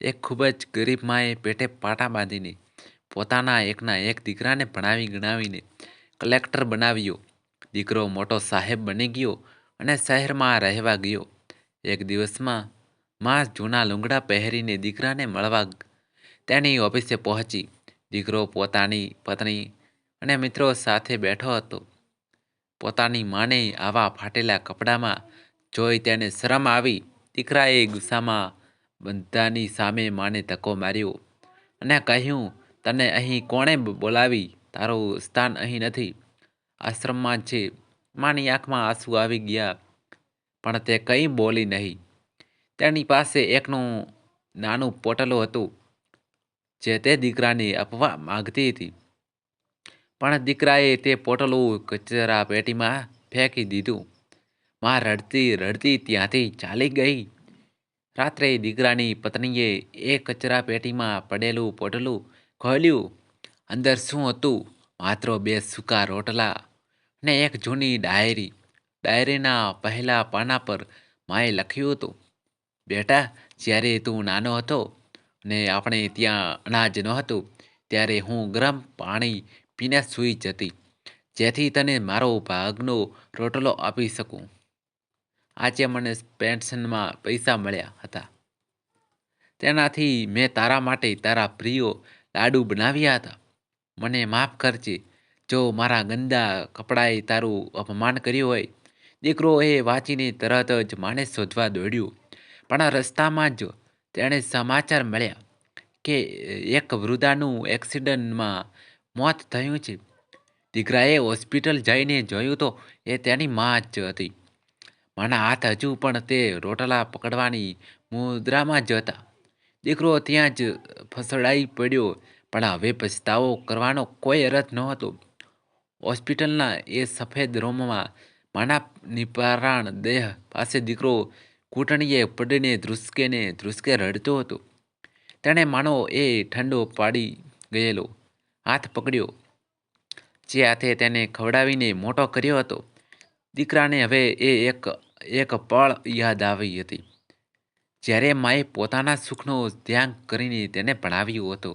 એક ખૂબ જ ગરીબ માએ પેટે પાટા બાંધીને પોતાના એકના એક દીકરાને ભણાવી ગણાવીને કલેક્ટર બનાવ્યો. દીકરો મોટો સાહેબ બની ગયો અને શહેરમાં રહેવા ગયો. એક દિવસમાં માં જૂના લુંગડા પહેરીને દીકરાને મળવા તેની ઓફિસે પહોંચી. દીકરો પોતાની પત્ની અને મિત્રો સાથે બેઠો હતો. પોતાની માને આવા ફાટેલા કપડામાં જોઈ તેને શરમ આવી. દીકરાએ ગુસ્સામાં બધાની સામે માને ધક્કો માર્યો અને કહ્યું, તને અહીં કોણે બોલાવી? તારું સ્થાન અહીં નથી. આશ્રમમાં છે. માની આંખમાં આંસુ આવી ગયા. પણ તે કંઈ બોલી નહીં. તેની પાસે એકનું નાનું પોટલું હતું, જે તે દીકરાને આપવા માગતી હતી. પણ દીકરાએ તે પોટલું કચરા પેટીમાં ફેંકી દીધું. માં રડતી રડતી ત્યાંથી ચાલી ગઈ. રાત્રે દીકરાની પત્નીએ એ કચરા પેટીમાં પડેલું પોટલું ખોલ્યું. અંદર શું હતું? માત્ર બે સૂકા રોટલા ને એક જૂની ડાયરી. ડાયરીના પહેલા પાના પર માએ લખ્યું હતું, બેટા, જ્યારે તું નાનો હતો ને આપણે ત્યાં અનાજ નહોતું, ત્યારે હું ગરમ પાણી પીને સૂઈ જતી. જેથી તને મારો ભાગનો રોટલો આપી શકું. આજે મને પેન્શનમાં પૈસા મળ્યા હતા. તેનાથી મેં તારા માટે તારા પ્રિયો લાડુ બનાવ્યા હતા. મને માફ કરજે, જો મારા ગંદા કપડાએ તારું અપમાન કર્યું હોય. દીકરો એ વાંચીને તરત જ માને શોધવા દોડ્યું. પણ રસ્તામાં જ તેણે સમાચાર મળ્યા કે એક વૃદ્ધાનું એક્સિડન્ટમાં મોત થયું છે. દીકરાએ હોસ્પિટલ જઈને જોયું તો એ તેની મા જ હતી. માના હાથ હજુ પણ તે રોટલા પકડવાની મુદ્રામાં જ હતા. દીકરો ત્યાં જ ફસડાઈ પડ્યો, પણ હવે પછતાવો કરવાનો કોઈ અર્થ નહોતો. હોસ્પિટલના એ સફેદ રૂમમાં માના નિપારાણ દેહ પાસે દીકરો ઘૂંટણીએ પડીને ધ્રુસકેને ધ્રુસકે રડતો હતો. તેણે માનો એ ઠંડો પાડી ગયેલો, હાથ પકડ્યો, જે હાથે તેને ખવડાવીને મોટો કર્યો હતો. દીકરાને હવે એ એક એક પળ યાદ આવી હતી. જ્યારે માએ પોતાના સુખનો ધ્યાન કરીને તેને ભણાવ્યો હતો.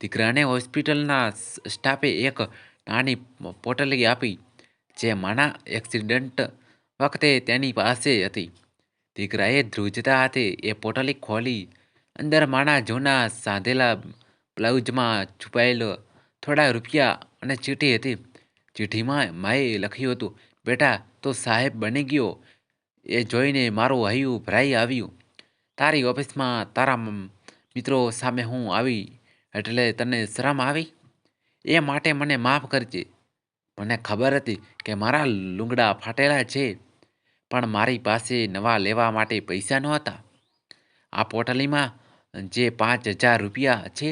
દીકરાને હોસ્પિટલના સ્ટાફે એક નાની પોટલી આપી, જે માના એક્સિડન્ટ વખતે તેની પાસે હતી. દીકરાએ ધ્રુજતા હાથે એ પોટલી ખોલી, અંદર માના જૂના સાંધેલા બ્લાઉઝમાં છુપાયેલો થોડા રૂપિયા અને ચીઠી હતી. ચીઠીમાં માએ લખ્યું હતું, બેટા, તો સાહેબ બની ગયો એ જોઈને મારું હૈયું ભરાઈ આવ્યું. તારી ઓફિસમાં તારા મિત્રો સામે હું આવી એટલે તને શરમ આવી? એ માટે મને માફ કરજે. મને ખબર હતી કે મારા લુંગડા ફાટેલા છે, પણ મારી પાસે નવા લેવા માટે પૈસા નહોતા. આ પોટલીમાં જે પાંચ હજાર રૂપિયા છે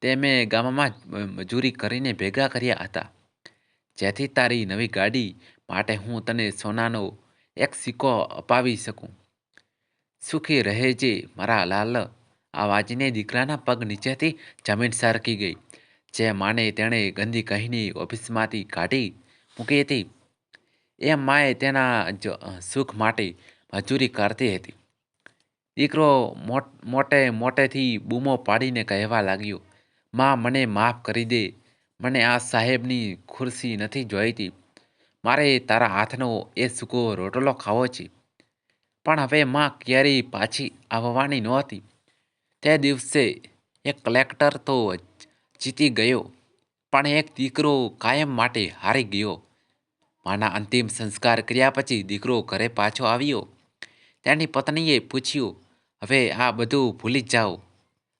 તે મેં ગામમાં મજૂરી કરીને ભેગા કર્યા હતા. જેથી તારી નવી ગાડી માટે હું તને સોનાનો એક સિક્કો અપાવી શકું. સુખી રહેજે મારા લાલ. આ વાંચીને દીકરાના પગ નીચેથી જમીન સરકી ગઈ. જે માને તેણે ગંદી કહીની ઓફિસમાંથી કાઢી મૂકી હતી. એ માએ તેના સુખ માટે મજૂરી કરતી હતી. દીકરો મોટે મોટેથી બૂમો પાડીને કહેવા લાગ્યો, માં, મને માફ કરી દે. મને આ સાહેબની ખુરશી નથી જોઈતી. મારે તારા હાથનો એ સૂકો રોટલો ખાવો છે. પણ હવે માં ક્યારેય પાછી આવવાની નહોતી. તે દિવસે એક કલેક્ટર તો જીતી ગયો, પણ એક દીકરો કાયમ માટે હારી ગયો. માના અંતિમ સંસ્કાર કર્યા પછી દીકરો ઘરે પાછો આવ્યો. તેની પત્નીએ પૂછ્યું, હવે આ બધું ભૂલી જાઓ.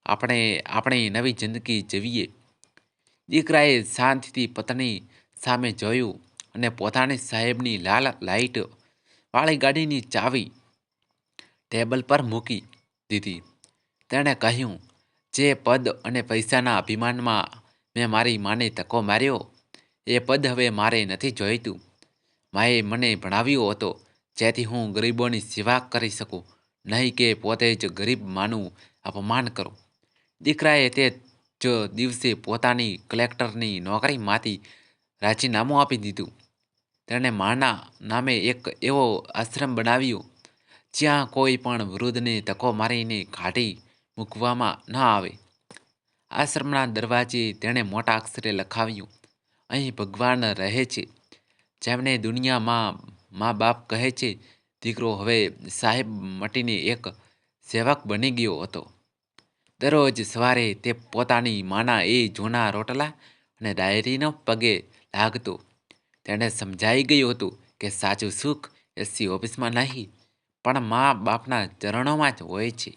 આપણે, આપણી નવી જિંદગી જીવીએ. દીકરાએ શાંતિથી પત્ની સામે જોયું. અને પોતાની સાહેબની લાલ લાઈટ વાળી ગાડીની ચાવી ટેબલ પર મૂકી દીધી. તેણે કહ્યું, જે પદ અને પૈસાના અભિમાનમાં મેં મારી માને તકો માર્યો, એ પદ હવે મારે નથી જોઈતું. માએ મને ભણાવ્યો હતો, જેથી હું ગરીબોની સેવા કરી શકું, નહીં કે પોતે જ ગરીબ માનું અપમાન કરું. દીકરાએ તે જ દિવસે પોતાની કલેક્ટરની નોકરીમાંથી રાજીનામું આપી દીધું. તેણે માના નામે એક એવો આશ્રમ બનાવ્યો, જ્યાં કોઈ પણ વૃદ્ધને ધક્કો મારીને કાઢી મૂકવામાં ન આવે. આશ્રમના દરવાજે તેણે મોટા અક્ષરે લખાવ્યું, અહીં ભગવાન રહે છે, જેમને દુનિયામાં મા બાપ કહે છે, દીકરો હવે સાહેબ મટીને એક સેવક બની ગયો હતો. દરરોજ સવારે તે પોતાની માના એ જૂના રોટલા અને ડાયરીનો પગે લાગતો. તેણે સમજાઈ ગયું હતું કે સાચું સુખ એસી ઓફિસમાં નહીં, પણ મા બાપના ચરણોમાં જ હોય છે.